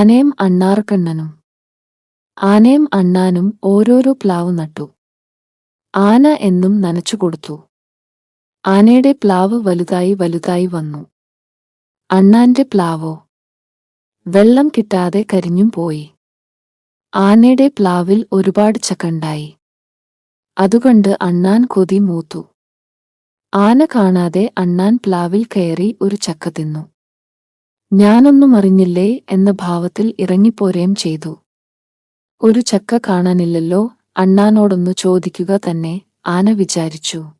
ആനയും അണ്ണാർക്കണ്ണനും. ആനയും അണ്ണാനും ഓരോരോ പ്ലാവ് നട്ടു. ആന എന്നും നനച്ചു കൊടുത്തു. ആനയുടെ പ്ലാവ് വലുതായി വലുതായി വന്നു. അണ്ണാന്റെ പ്ലാവോ? വെള്ളം കിട്ടാതെ കരിഞ്ഞും പോയി. ആനയുടെ പ്ലാവിൽ ഒരുപാട് ചക്കണ്ടായി. അതുകൊണ്ട് അണ്ണാൻ കൊതി മൂത്തു. ആന കാണാതെ അണ്ണാൻ പ്ലാവിൽ കയറി ഒരു ചക്ക തിന്നു. ഞാനൊന്നും അറിഞ്ഞില്ലേ എന്ന ഭാവത്തിൽ ഇറങ്ങിപ്പോരുകയും ചെയ്തു. ഒരു ചക്ക കാണാനില്ലല്ലോ അണ്ണാനോടൊന്നു ചോദിക്കുക തന്നെ ആന വിചാരിച്ചു.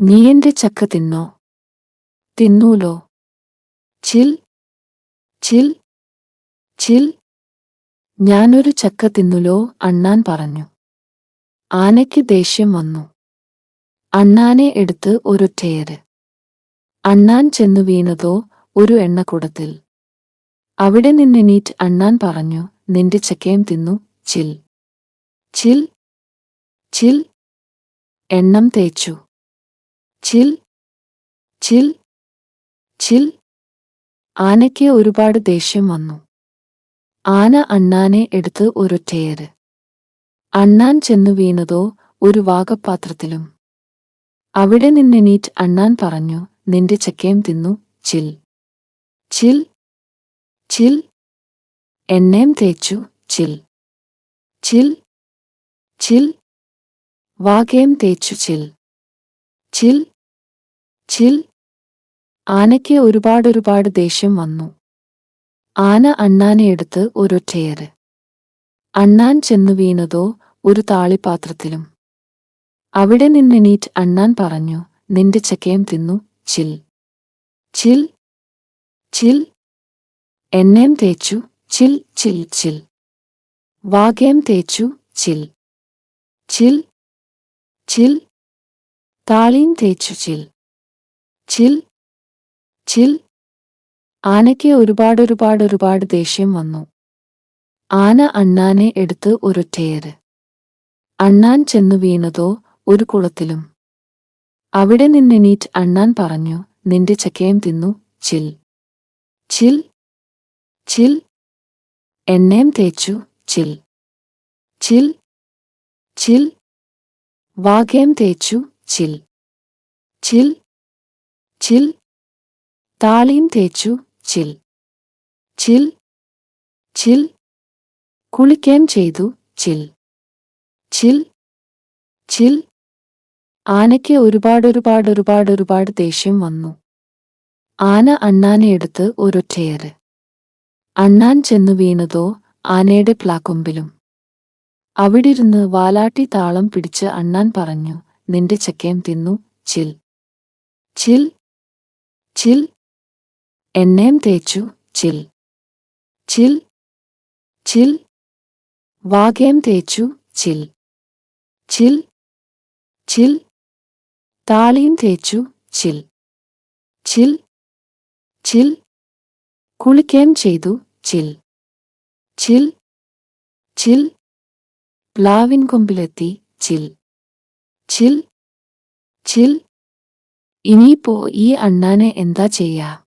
നീ എന്റെ ചക്ക തിന്നോ? തിന്നൂലോ? ചിൽ ചിൽ ചിൽ. ഞാനൊരു ചക്ക തിന്നുലോ? അണ്ണാൻ പറഞ്ഞു. ആനയ്ക്ക് ദേഷ്യം വന്നു. അണ്ണാനെ എടുത്ത് ഒരൊറ്റയേറ് അണ്ണാൻ ചെന്നു വീണതോ ഒരു എണ്ണക്കുടത്തിൽ. അവിടെ നിന്നെ നീറ്റ് അണ്ണാൻ പറഞ്ഞു നിന്റെ ചക്കയും തിന്നു ചിൽ. ചിൽ. ചിൽ. എണ്ണം തേച്ചു. ചിൽ. ചിൽ. ചിൽ. ആനയ്ക്ക് ഒരുപാട് ദേഷ്യം വന്നു. ആന അണ്ണാനെ എടുത്ത് ഒരൊറ്റയേര് അണ്ണാൻ ചെന്നു വീണതോ ഒരു വാഗപാത്രത്തിലും അവിടെ നിന്നെ നീറ്റ് അണ്ണാൻ പറഞ്ഞു നിന്റെ ചക്കയും തിന്നു ചിൽ. ചിൽ ചിൽ എണ്ണയും തേച്ചു ചിൽ ചിൽ ചിൽ വാകയും തേച്ചു ചിൽ ചിൽ ചിൽ. ആനയ്ക്ക് ഒരുപാടൊരുപാട് ദേഷ്യം വന്നു. ആന അണ്ണാനെ എടുത്ത് ഒരൊറ്റയേറ്. അണ്ണാൻ ചെന്നു വീണതോ ഒരു താളിപാത്രത്തിലും അവിടെ നിന്നെണീറ്റ് അണ്ണാൻ പറഞ്ഞു നിന്റെ ചക്കയും തിന്നു ചിൽ. ചിൽ ചിൽ. എണ്ണയും തേച്ചു ചിൽ ചിൽ ചിൽ. വാഗേം തേച്ചു ചിൽ. ചിൽ. ചിൽ. താളീം തേച്ചു ചിൽ. ചിൽ. ചിൽ. ആനയ്ക്ക് ഒരുപാടൊരുപാടൊരുപാട് ദേഷ്യം വന്നു. ആന അണ്ണാനെ എടുത്ത് ഒരൊറ്റയേറ് അണ്ണാൻ ചെന്നു വീണതോ ഒരു കുളത്തിലും. അവിടെ നിന്നെണീറ്റ് അണ്ണാൻ പറഞ്ഞു നിന്റെ ചക്കയം തിന്നു ചിൽ. ചിൽ ചിൽ എണ്ണയും തേച്ചു ചിൽ. ചിൽ ചിൽ വാകയും തേച്ചു ചിൽ. ചിൽ ചിൽ താളിയും തേച്ചു ചിൽ. ചിൽ ചിൽ കുളിക്കുകയും ചെയ്തു ചിൽ. ചിൽ ചിൽ ആനയ്ക്ക് ഒരുപാടൊരുപാടൊരുപാടൊരുപാട് ദേഷ്യം വന്നു. ആന അണ്ണാനെ എടുത്ത് ഒരൊറ്റയേറ്. അണ്ണാൻ ചെന്നു വീണതോ ആനയുടെ പ്ലാക്കൊമ്പിലും. അവിടിരുന്ന് വാലാട്ടി താളം പിടിച്ച് അണ്ണാൻ പറഞ്ഞു നിന്റെ ചക്കയും തിന്നു ചിൽ. ചിൽ. ചിൽ. എണ്ണയും തേച്ചു ചിൽ. ചിൽ. ചിൽ. വാകയം തേച്ചു ചിൽ. ചിൽ. ചിൽ. താളിയും തേച്ചു ചിൽ. ചിൽ. ചിൽ. കുളിക്കുകയും ചെയ്തു ചിൽ. ചിൽ. ചിൽ. പ്ലാവിൻ കൊമ്പിലെത്തി ചിൽ. ചിൽ. ചിൽ. ഇനിയിപ്പോ ഈ അണ്ണാനെ എന്താ ചെയ്യാ?